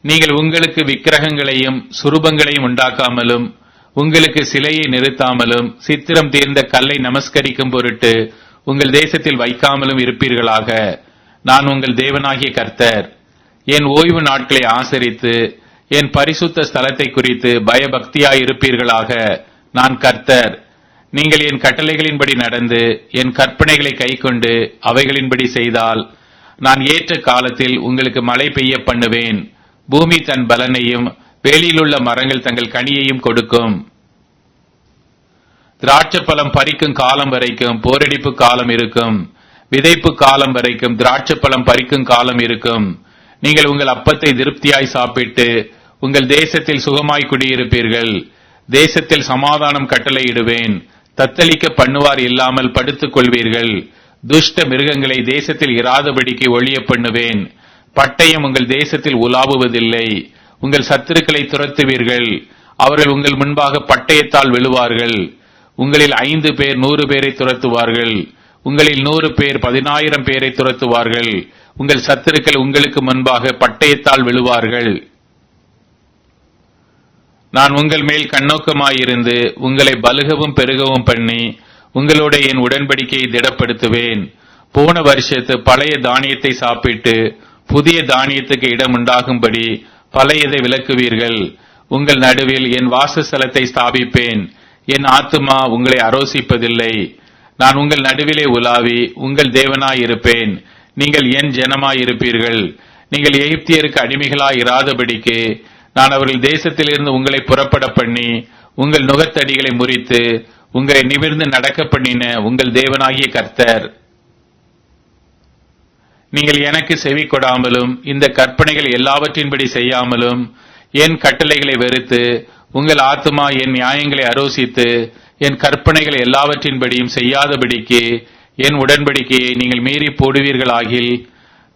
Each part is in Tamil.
நீங்கள் உங்களுக்கு விக்கிரகங்களையும் சுரூபங்களையும் உண்டாக்காமலும் உங்களுக்கு சிலையை நிறுத்தாமலும் சித்திரம் தீர்ந்த கல்லை நமஸ்கரிக்கும் பொருட்டு உங்கள் தேசத்தில் வைக்காமலும் இருப்பீர்களாக. நான் உங்கள் தேவனாகிய கர்த்தர். என் ஓய்வு நாட்களை ஆசரித்து என் பரிசுத்த ஸ்தலத்தை குறித்து பயபக்தியாயிருப்பீர்களாக. நான் கர்த்தர். நீங்கள் என் கட்டளைகளின்படி நடந்து என் கற்பனைகளை கைக்கொண்டு அவைகளின்படி செய்தால் நான் ஏற்ற காலத்தில் உங்களுக்கு மழை பெய்ய பண்ணுவேன். பூமி தன் பலனையும் வேலியிலுள்ள மரங்கள் தங்கள் கனியையும் கொடுக்கும். திராட்சைப்பழம் பறிக்கும் காலம் வரைக்கும் போரடிப்பு காலம் இருக்கும். விதைப்பு காலம் வரைக்கும் திராட்சைப்பழம் பறிக்கும் காலம் இருக்கும். நீங்கள் உங்கள் அப்பத்தை திருப்தியாய் சாப்பிட்டு உங்கள் தேசத்தில் சுகமாய் குடியிருப்பீர்கள். தேசத்தில் சமாதானம் கட்டளையிடுவேன். தத்தளிக்க பண்ணுவார் இல்லாமல் படுத்துக் கொள்வீர்கள். துஷ்ட மிருகங்களை தேசத்தில் இராதபடிக்கு ஒழிய பண்ணுவேன். பட்டயம் உங்கள் தேசத்தில் உலாவுவதில்லை. உங்கள் சத்துருக்களை துரத்துவீர்கள். அவர்கள் உங்கள் முன்பாக பட்டயத்தால் விழுவார்கள் உங்களில் ஐந்து பேர் நூறு பேரை துரத்துவார்கள். உங்களில் நூறு பேர் பதினாயிரம் பேரை துரத்துவார்கள். உங்கள் சத்துருக்கள் உங்களுக்கு முன்பாக பட்டயத்தால் விழுவார்கள் நான் உங்கள் மேல் கண்ணோக்கமாயிருந்து உங்களை பலுகவும் பெருகவும் பண்ணி உங்களோட என் உடன்படிக்கையை திடப்படுத்துவேன். போன வருஷத்து பழைய தானியத்தை சாப்பிட்டு புதிய தானியத்துக்கு இடம் உண்டாகும்படி பழையதை விளக்குவீர்கள். உங்கள் நடுவில் என் வாசஸ்தலத்தை ஸ்தாபிப்பேன். என் ஆத்துமா உங்களை அரோசிப்பதில்லை. நான் உங்கள் நடுவிலே உலாவி உங்கள் தேவனாயிருப்பேன். நீங்கள் என் ஜனமாயிருப்பீர்கள். நீங்கள் எகிப்தியருக்கு அடிமைகளாய் இராதபடிக்கு நான் அவர்கள் தேசத்திலிருந்து உங்களை புறப்பட பண்ணி உங்கள் நுகத்தடிகளை முறித்து உங்களை நிமிர்ந்து நடக்க பண்ணின உங்கள் தேவனாகிய கர்த்தர். நீங்கள் எனக்கு செவி கொடாமலும் இந்த கற்பனைகள் எல்லாவற்றின்படி செய்யாமலும் என் கட்டளைகளை வெறுத்து உங்கள் ஆத்துமா என் நியாயங்களை அரோசித்து என் கற்பனைகள் எல்லாவற்றின்படியும் செய்யாதபடிக்கு என் உடன்படிக்கையை நீங்கள் மீறி போடுவீர்களாகில்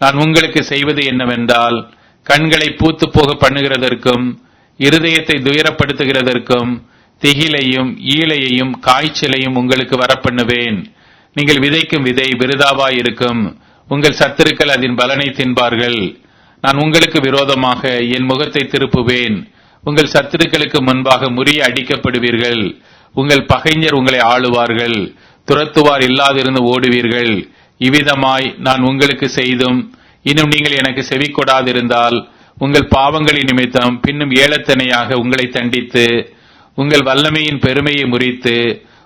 நான் உங்களுக்கு செய்வது என்னவென்றால் கண்களை பூத்து போக பண்ணுகிறதற்கும் இருதயத்தை துயரப்படுத்துகிறதற்கும் திகிலையும் ஈழையையும் காய்ச்சலையும் உங்களுக்கு வரப்பண்ணுவேன். நீங்கள் விதைக்கும் விதை விருதாவாயிருக்கும். உங்கள் சத்துருக்கள் அதன் பலனை தின்பார்கள். நான் உங்களுக்கு விரோதமாக என் முகத்தை திருப்புவேன். உங்கள் சத்துருக்களுக்கு முன்பாக முறிய அடிக்கப்படுவீர்கள். உங்கள் பகைஞர் உங்களை ஆளுவார்கள். துரத்துவார் இல்லாதிருந்து ஓடுவீர்கள். இவ்விதமாய் நான் உங்களுக்கு செய்தும் இன்னும் நீங்கள் எனக்கு செவி கொடாதிருந்தால் உங்கள் பாவங்களின் நிமித்தம் பின்னும் ஏலத்தனையாக உங்களை தண்டித்து உங்கள் வல்லமையின் பெருமையை முறித்து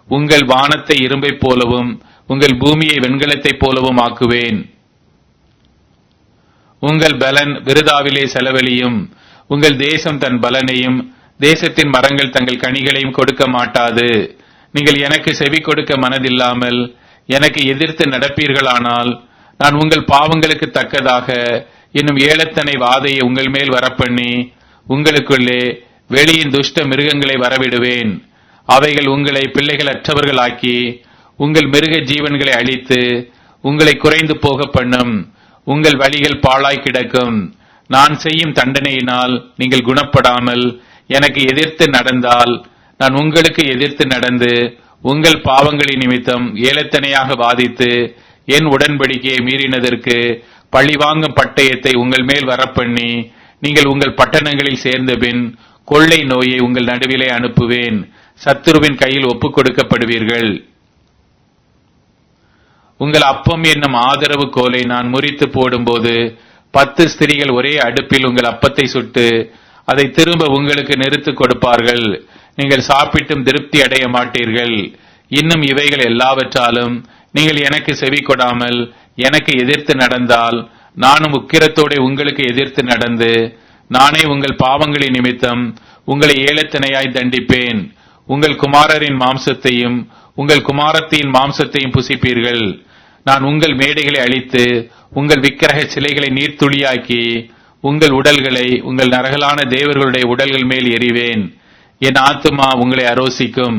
உங்கள் வானத்தை இரும்பைப் போலவும் உங்கள் பூமியை வெண்கலத்தைப் போலவும் ஆக்குவேன். உங்கள் பலன் விருதாவிலே செலவழியும். உங்கள் தேசம் தன் பலனையும் தேசத்தின் மரங்கள் தங்கள் கனிகளையும் கொடுக்க மாட்டாது. நீங்கள் எனக்கு செவி கொடுக்க மனதில்லாமல் எனக்கு எதிர்த்து நடப்பீர்களானால் நான் உங்கள் பாவங்களுக்கு தக்கதாக இன்னும் ஏழத்தனை வாதையை உங்கள் மேல் வரப்பண்ணி உங்களுக்குள்ளே வெளியின் துஷ்ட மிருகங்களை வரவிடுவேன். அவைகள் உங்களை பிள்ளைகள் அற்றவர்களாக்கி உங்கள் மிருக ஜீவன்களை அழித்து உங்களை குறைந்து போக பண்ணும். உங்கள் வழிகள் பாழாய் கிடக்கும். நான் செய்யும் தண்டனையினால் நீங்கள் குணப்படாமல் எனக்கு எதிர்த்து நடந்தால் நான் உங்களுக்கு எதிர்த்து நடந்து உங்கள் பாவங்களின் நிமித்தம் ஏலத்தனையாக வாதித்து என் உடன்படிக்கையை மீறினதற்கு பழிவாங்கும் பட்டயத்தை உங்கள் மேல் வரப்பண்ணி நீங்கள் உங்கள் பட்டணங்களில் சேர்ந்த பின் கொள்ளை நோயை உங்கள் நடுவிலே அனுப்புவேன். சத்துருவின் கையில் ஒப்புக் கொடுக்கப்படுவீர்கள். உங்கள் அப்பம் என்னும் ஆதரவு கோலை நான் முறித்து போடும்போது பத்து ஸ்திரீகள் ஒரே அடுப்பில் உங்கள் அப்பத்தை சுட்டு அதை திரும்ப உங்களுக்கு நிறுத்து கொடுப்பார்கள். நீங்கள் சாப்பிட்டும் திருப்தி அடைய மாட்டீர்கள். இன்னும் இவைகள் எல்லாவற்றாலும் நீங்கள் எனக்கு செவி கொடாமல் எனக்கு எதிர்த்து நடந்தால் நானும் உக்கிரத்தோட உங்களுக்கு எதிர்த்து நடந்து நானே உங்கள் பாவங்களின் நிமித்தம் உங்களை ஏலத்தினையாய் தண்டிப்பேன். உங்கள் குமாரரின் மாம்சத்தையும் உங்கள் குமாரத்தின் மாம்சத்தையும் புசிப்பீர்கள். நான் உங்கள் மேடைகளை அழித்து உங்கள் விக்கிரக சிலைகளை நீர்த்துளியாக்கி உங்கள் உடல்களை உங்கள் நரகலான தேவர்களுடைய உடல்கள் மேல் எறிவேன். என் ஆத்துமா உங்களை அரோசிக்கும்.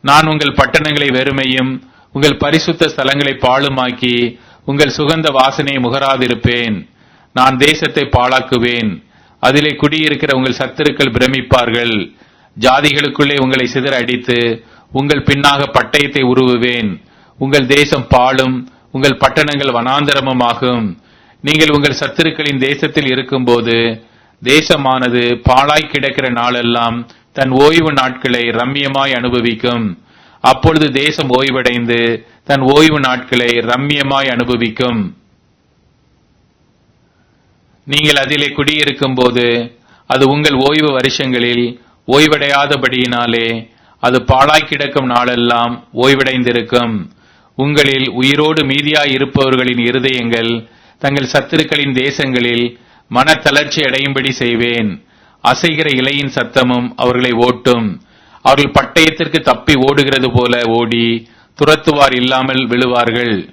நான் உங்கள் பட்டணங்களை வெறுமையும் உங்கள் பரிசுத்த ஸ்தலங்களை பாழுமாக்கி உங்கள் சுகந்த வாசனையை முகராதிருப்பேன். நான் தேசத்தை பாழாக்குவேன். அதிலே குடியிருக்கிற உங்கள் சத்துருக்கள் பிரமிப்பார்கள். ஜாதிகளுக்குள்ளே உங்களை சிதற அடித்து உங்கள் பின்னாக பட்டயத்தை உருவுவேன். உங்கள் தேசம் பாழும் உங்கள் பட்டணங்கள் வனாந்தரமுமாகும். நீங்கள் உங்கள் சத்துருக்களின் தேசத்தில் இருக்கும்போது தேசமானது பாழாய் கிடக்கிற நாளெல்லாம் தன் ஓய்வு நாட்களை ரம்மியமாய் அனுபவிக்கும். அப்பொழுது தேசம் ஓய்வடைந்து தன் ஓய்வு நாட்களை ரம்மியமாய் அனுபவிக்கும். நீங்கள் அதிலே குடியிருக்கும் போது அது உங்கள் ஓய்வு வருஷங்களில் ஓய்வடையாதபடியினாலே அது பாழாய் கிடக்கும் நாளெல்லாம் ஓய்வடைந்திருக்கும். உங்களில் உயிரோடு மீதியாய் இருப்பவர்களின் இருதயங்கள் தங்கள் சத்துருக்களின் தேசங்களில் மனத்தளர்ச்சி அடையும்படி செய்வேன். அசைகிற இலையின் சத்தமும் அவர்களை ஓட்டும். அவர்கள் பட்டயத்திற்கு தப்பி ஓடுகிறது போல ஓடி துரத்துவார் இல்லாமல் விழுவார்கள்.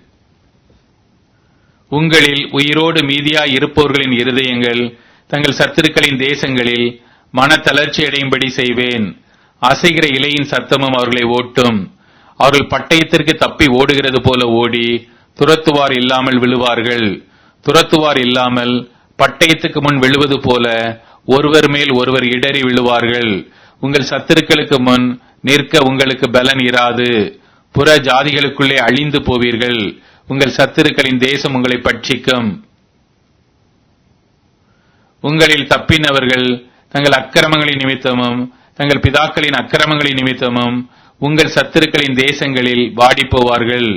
உங்களில் உயிரோடு மீதியாய் இருப்பவர்களின் இருதயங்கள் தங்கள் சத்துருக்களின் தேசங்களில் மனத்தளர்ச்சி அடையும்படி செய்வேன். அசைகிற இலையின் சத்தமும் அவர்களை ஓட்டும். அவர்கள் பட்டயத்திற்கு தப்பி ஓடுகிறது போல ஓடி துரத்துவார் இல்லாமல் விழுவார்கள். துரத்துவார் இல்லாமல் பட்டயத்துக்கு முன் விழுவது போல ஒருவர் மேல் ஒருவர் இடறி விழுவார்கள். உங்கள் சத்துருக்களுக்கு முன் நிற்க உங்களுக்கு பலன் இராது. புற ஜாதிகளுக்குள்ளே அழிந்து போவீர்கள். உங்கள் சத்துருக்களின் தேசம் உங்களை பட்சிக்கும். உங்களில் தப்பினவர்கள் தங்கள் அக்கிரமங்களின் நிமித்தமும் தங்கள் பிதாக்களின் அக்கிரமங்களின் நிமித்தமும் உங்கள் சத்துருக்களின் தேசங்களில் வாடி போவார்கள்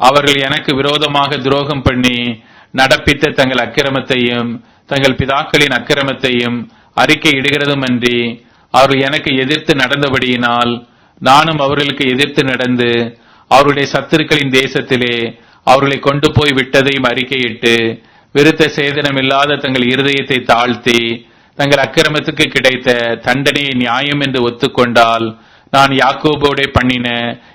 அவர்கள் எனக்கு விரோதமாக துரோகம் பண்ணி நடப்பித்த தங்கள் அக்கிரமத்தையும் தங்கள் பிதாக்களின் அக்கிரமத்தையும் அறிக்கை இடுகிறதுமன்றி அவர்கள் எனக்கு எதிர்த்து நடந்தபடியினால் நானும் அவர்களுக்கு எதிர்த்து நடந்து அவருடைய சத்துருக்களின் தேசத்திலே அவர்களை கொண்டு போய் விட்டதையும் அறிக்கையிட்டு விருத்த சேதனமில்லாத தங்கள் இருதயத்தை தாழ்த்தி தங்கள் அக்கிரமத்துக்கு கிடைத்த தண்டனையை நியாயம் என்று ஒத்துக்கொண்டால் நான் யாக்கோபோடே பண்ணின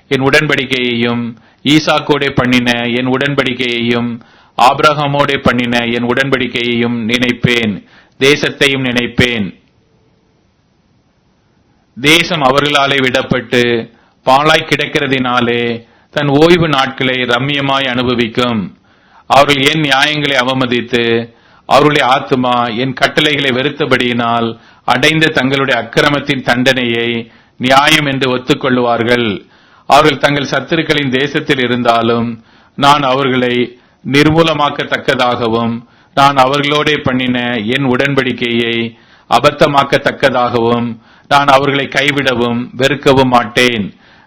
என் உடன்படிக்கையையும் ஈசாக்கோடே பண்ணின என் உடன்படிக்கையையும் ஆப்ரஹாமோட பண்ணின என் உடன்படிக்கையையும் நினைப்பேன். தேசத்தையும் நினைப்பேன். தேசம் அவர்களாலே விடப்பட்டு பாலாய் கிடக்கிறதினாலே தன் ஓய்வு நாட்களை ரம்மியமாய் அனுபவிக்கும். அவர்கள் என் நியாயங்களை அவமதித்து அவருடைய ஆத்மா என் கட்டளைகளை வெறுத்தபடியினால் அடைந்த தங்களுடைய அக்கிரமத்தின் தண்டனையை நியாயம் என்று ஒத்துக்கொள்ளுவார்கள். அவர்கள் தங்கள் சத்துருக்களின் தேசத்தில் இருந்தாலும் நான் அவர்களை நிர்மூலமாக்கத்தக்கதாகவும் நான் அவர்களோடே பண்ணின என் உடன்படிக்கையை அபத்தமாக்கத்தக்கதாகவும் நான் அவர்களை கைவிடவும் வெறுக்கவும் மாட்டேன்.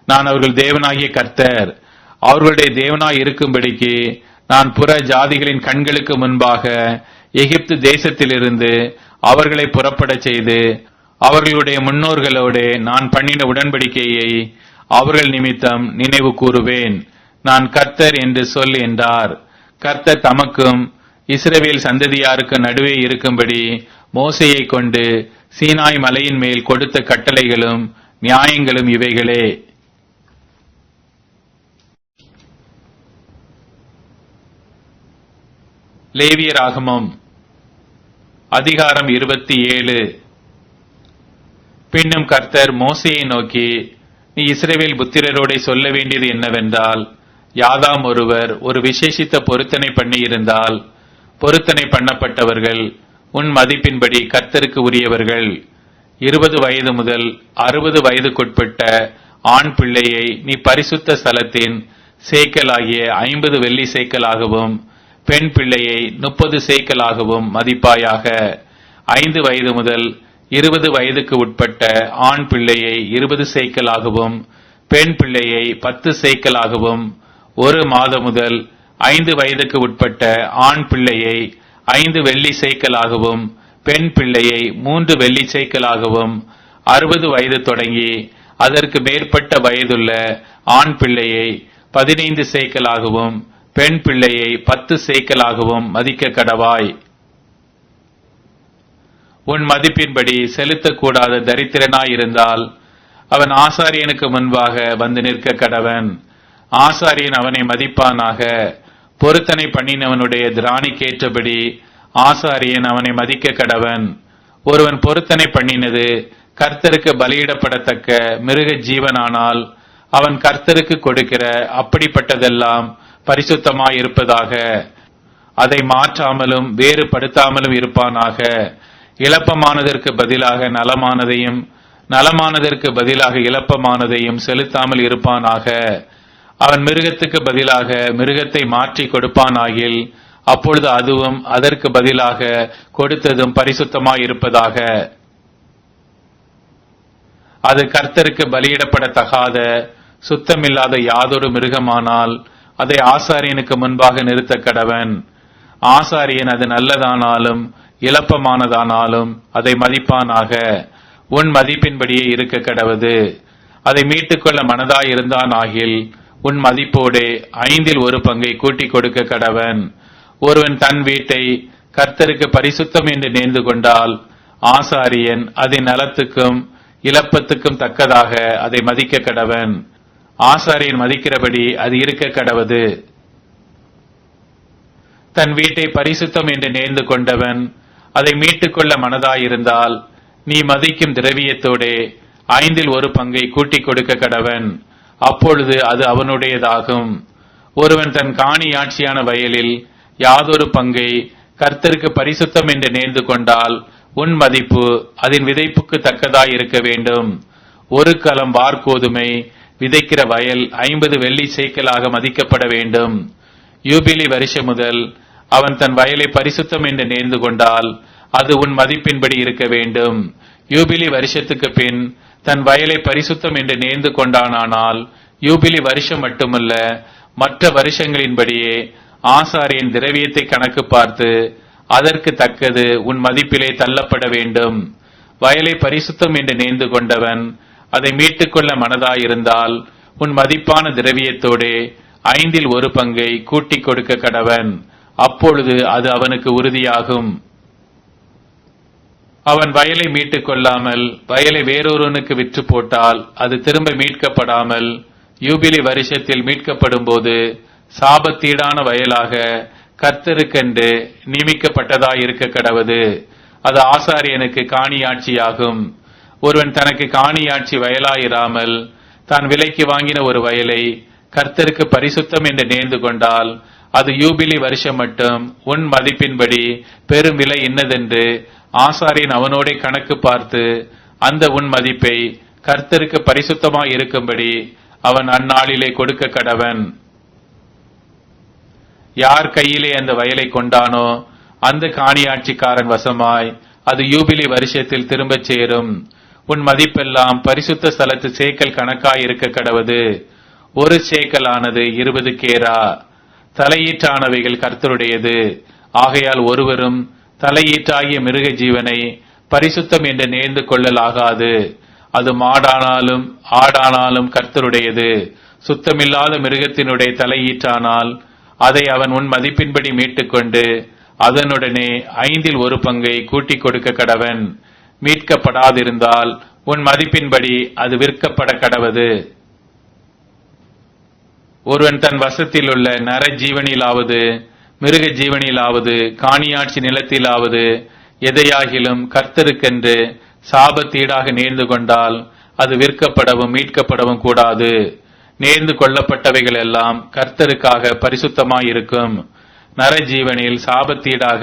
நான் அவர்கள் தேவனாகிய கர்த்தர். அவர்களுடைய தேவனாய் இருக்கும்படிக்கு நான் புற ஜாதிகளின் கண்களுக்கு முன்பாக எகிப்து தேசத்திலிருந்து அவர்களை புறப்படச் செய்து அவர்களுடைய முன்னோர்களோடு நான் பண்ணின உடன்படிக்கையை அவர்கள் நிமித்தம் நினைவு கூறுவேன். நான் கர்த்தர் என்று சொல் என்றார். கர்த்தர் தமக்கும் இஸ்ரவேல் சந்ததியாருக்கு நடுவே இருக்கும்படி மோசையை கொண்டு சீனாய் மலையின் மேல் கொடுத்த கட்டளைகளும் நியாயங்களும் இவைகளே. லேவியராகமம் அதிகாரம் இருபத்தி ஏழு. பின்னும் கர்த்தர் மோசையை நோக்கி நீ இஸ்ரேவேல் புத்திரரோடே சொல்ல வேண்டியது என்னவென்றால் யாதாம் ஒருவர் ஒரு விசேஷித்த பொருத்தனை பண்ணியிருந்தால் பொருத்தனை பண்ணப்பட்டவர்கள் உன் மதிப்பின்படி கர்த்தருக்கு உரியவர்கள். இருபது வயது முதல் அறுபது வயதுக்குட்பட்ட ஆண் பிள்ளையை நீ பரிசுத்த ஸ்தலத்தின் சேக்கலாகிய ஐம்பது வெள்ளி சேக்கலாகவும் பெண் பிள்ளையை முப்பது சேக்கலாகவும் மதிப்பாயாக ஐந்து வயது முதல் இருபது வயதுக்கு உட்பட்ட ஆண் பிள்ளையை இருபது சேக்கலாகவும் பெண் பிள்ளையை பத்து சேக்கலாகவும் ஒரு மாதம் முதல் ஐந்து வயதுக்கு உட்பட்ட ஆண் பிள்ளையை ஐந்து வெள்ளி சேக்கலாகவும் பெண் பிள்ளையை மூன்று வெள்ளி சேக்கலாகவும் அறுபது வயது தொடங்கி அதற்கு மேற்பட்ட வயதுள்ள ஆண் பிள்ளையை பதினைந்து சேக்கலாகவும் பெண் பிள்ளையை பத்து சேக்கலாகவும் மதிக்க கடவாய். உன் மதிப்பின்படி செலுத்தக்கூடாத தரித்திரனாயிருந்தால் அவன் ஆசாரியனுக்கு முன்பாக வந்து நிற்க கடவன். ஆசாரியன் அவனை மதிப்பானாக. பொருத்தனை பண்ணினவனுடைய திராணிக்கேற்றபடி ஆசாரியன் அவனை மதிக்க கடவன். ஒருவன் பொருத்தனை பண்ணினது கர்த்தருக்கு பலியிடப்படத்தக்க மிருக ஜீவனானால் அவன் கர்த்தருக்கு கொடுக்கிற அப்படிப்பட்டதெல்லாம் பரிசுத்தமாய் இருப்பதாக அதை மாற்றாமலும் வேறுபடுத்தாமலும் இருப்பானாக. இழப்பமானதற்கு பதிலாக நலமானதையும் நலமானதற்கு பதிலாக இழப்பமானதையும் செலுத்தாமல் இருப்பானாக. அவன் மிருகத்துக்கு பதிலாக மிருகத்தை மாற்றி கொடுப்பானாகில் அப்பொழுது அதுவும் அதற்கு பதிலாக கொடுத்ததும் பரிசுத்தமாயிருப்பதாக. அது கர்த்தருக்கு பலியிடப்படத்தகாத சுத்தமில்லாத யாதொரு மிருகமானால் அதை ஆசாரியனுக்கு முன்பாக நிறுத்த கடவன். ஆசாரியன் அது நல்லதானாலும் இழப்பமானதானாலும் அதை மதிப்பானாக. உன் மதிப்பின்படியே இருக்க கடவது. அதை மீட்டுக்கொள்ள மனதாயிருந்தான் ஆகில் உன் மதிப்போடே ஐந்தில் ஒரு பங்கை கூட்டிக் கொடுக்க கடவன். ஒருவன் தன் வீட்டை கர்த்தருக்கு பரிசுத்தம் என்று நேர்ந்து கொண்டால் ஆசாரியன் அதன் நலத்துக்கும் இழப்பத்துக்கும் தக்கதாக அதை மதிக்க கடவன். ஆசாரியன் மதிக்கிறபடி அது இருக்க கடவது. தன் வீட்டை பரிசுத்தம் என்று நேர்ந்து கொண்டவன் அதை மீட்டுக்கொள்ள மனதாயிருந்தால் நீ மதிக்கும் திரவியத்தோடே ஐந்தில் ஒரு பங்கை கூட்டிக் கொடுக்க கடவன். அப்பொழுது அது அவனுடையதாகும். ஒருவன் தன் காணி ஆட்சியான வயலில் யாதொரு பங்கை கர்த்தருக்கு பரிசுத்தம் என்று நேர்ந்து கொண்டால் உன் மதிப்பு அதன் விதைப்புக்கு தக்கதாய் இருக்க வேண்டும். ஒரு கலம் வார்கோதுமை விதைக்கிற வயல் ஐம்பது வெள்ளி சேக்கலாக மதிக்கப்பட வேண்டும். யூபிலி வருஷம் முதல் அவன் தன் வயலை பரிசுத்தம் என்று நேர்ந்து கொண்டால் அது உன் மதிப்பின்படி இருக்க வேண்டும். யூபிலி வருஷத்துக்கு பின் தன் வயலை பரிசுத்தம் என்று நேர்ந்து கொண்டானானால் யூபிலி வருஷம் மட்டுமல்ல மற்ற வருஷங்களின்படியே ஆசாரியன் திரவியத்தை கணக்கு பார்த்து அதற்கு தக்கது உன் மதிப்பிலே தள்ளப்பட வேண்டும். வயலை பரிசுத்தம் என்று நேர்ந்து கொண்டவன் அதை மீட்டுக்கொள்ள மனதாயிருந்தால் உன் மதிப்பான திரவியத்தோடே ஐந்தில் ஒரு பங்கை கூட்டிக் கொடுக்க கடவன். அப்பொழுது அது அவனுக்கு உறுதியாகும். அவன் வயலை மீட்டுக் கொள்ளாமல் வயலை வேறொருவனுக்கு விற்று போட்டால் அது திரும்ப மீட்கப்படாமல் யூபிலி வருஷத்தில் மீட்கப்படும் போது சாபத்தீடான வயலாக கர்த்தருக்கென்று நியமிக்கப்பட்டதாயிருக்க கடவது. அது ஆசாரியனுக்கு காணியாட்சியாகும். ஒருவன் தனக்கு காணியாட்சி வயலாயிராமல் தான் விலைக்கு வாங்கின ஒரு வயலை கர்த்தருக்கு பரிசுத்தம் என்று நேர்ந்து கொண்டால் அது யூபிலி வருஷம் மட்டும். உன் மதிப்பின்படி பெரும் விலை என்னதென்று ஆசாரியன் அவனோட கணக்கு பார்த்து அந்த உன் மதிப்பை கர்த்தருக்கு பரிசுத்தமாய் இருக்கும்படி அவன் அந்நாளிலே கொடுக்க கடவன். யார் கையிலே அந்த வயலை கொண்டானோ அந்த காணியாட்சிக்காரன் வசமாய் அது யூபிலி வருஷத்தில் திரும்பச் சேரும். உன் மதிப்பெல்லாம் பரிசுத்த ஸ்தலத்து சேக்கல் கணக்காய் இருக்க கடவது. ஒரு சேக்கல் ஆனது இருபது கேரா. தலையீற்றானவைகள் கர்த்தருடையது. ஆகையால் ஒருவரும் தலையீற்றாகிய மிருக ஜீவனை பரிசுத்தம் என்று நேர்ந்து கொள்ளலாகாது. அது மாடானாலும் ஆடானாலும் கர்த்தருடையது. சுத்தமில்லாத மிருகத்தினுடைய தலையீற்றானால் அதை அவன் உன் மதிப்பின்படி மீட்டுக்கொண்டு அதனுடனே ஐந்தில் ஒரு பங்கை கூட்டிக் கொடுக்க கடவன். மீட்கப்படாதிருந்தால் உன் மதிப்பின்படி அது விற்கப்பட கடவது. ஒருவன் தன் வசத்தில் உள்ள நர ஜீவனிலாவது மிருக ஜீவனிலாவது காணியாட்சி நிலத்திலாவது எதையாகிலும் கர்த்தருக்கென்று சாபத்தீடாக நேர்ந்து கொண்டால் அது விற்கப்படவும் மீட்கப்படவும் கூடாது. நேர்ந்து கொள்ளப்பட்டவைகள் எல்லாம் கர்த்தருக்காக பரிசுத்தமாயிருக்கும். நரஜீவனில் சாபத்தீடாக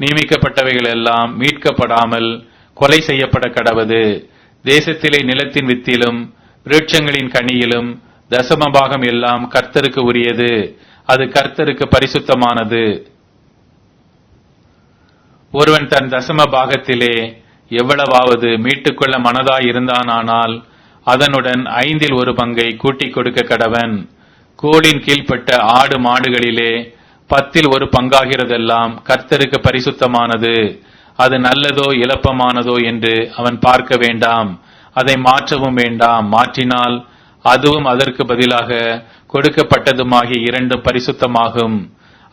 நியமிக்கப்பட்டவைகள் எல்லாம் மீட்கப்படாமல் கொலை செய்யப்பட கடவது. தேசத்திலே நிலத்தின் வித்திலும் விருட்சங்களின் கனியிலும் தசமபாகம் எல்லாம் கர்த்தருக்கு உரியது. அது கர்த்தருக்கு பரிசுத்தமானது. ஒருவன் தன் தசம பாகத்திலே எவ்வளவாவது மீட்டுக்கொள்ள மனதாய் இருந்தானானால் அதனுடன் ஐந்தில் ஒரு பங்கை கூட்டிக் கொடுக்க கடவன். கோளின் கீழ்ப்பட்ட ஆடு மாடுகளிலே பத்தில் ஒரு பங்காகிறதெல்லாம் கர்த்தருக்கு பரிசுத்தமானது. அது நல்லதோ இலப்பமானதோ என்று அவன் பார்க்க வேண்டாம். அதை மாற்றவும் வேண்டாம். மாற்றினால் அதுவும் அதற்கு பதிலாக கொடுக்கப்பட்டதுமாகிய இரண்டும் பரிசுத்தமாகும்.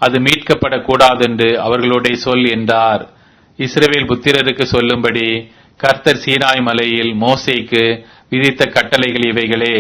அது மீட்கப்படக்கூடாதென்று அவர்களுடைய சொல் என்றார். இஸ்ரேவேல் புத்திரருக்கு சொல்லும்படி கர்த்தர் சீனாய் மலையில் மோசைக்கு விதித்த கட்டளைகள் இவைகளே.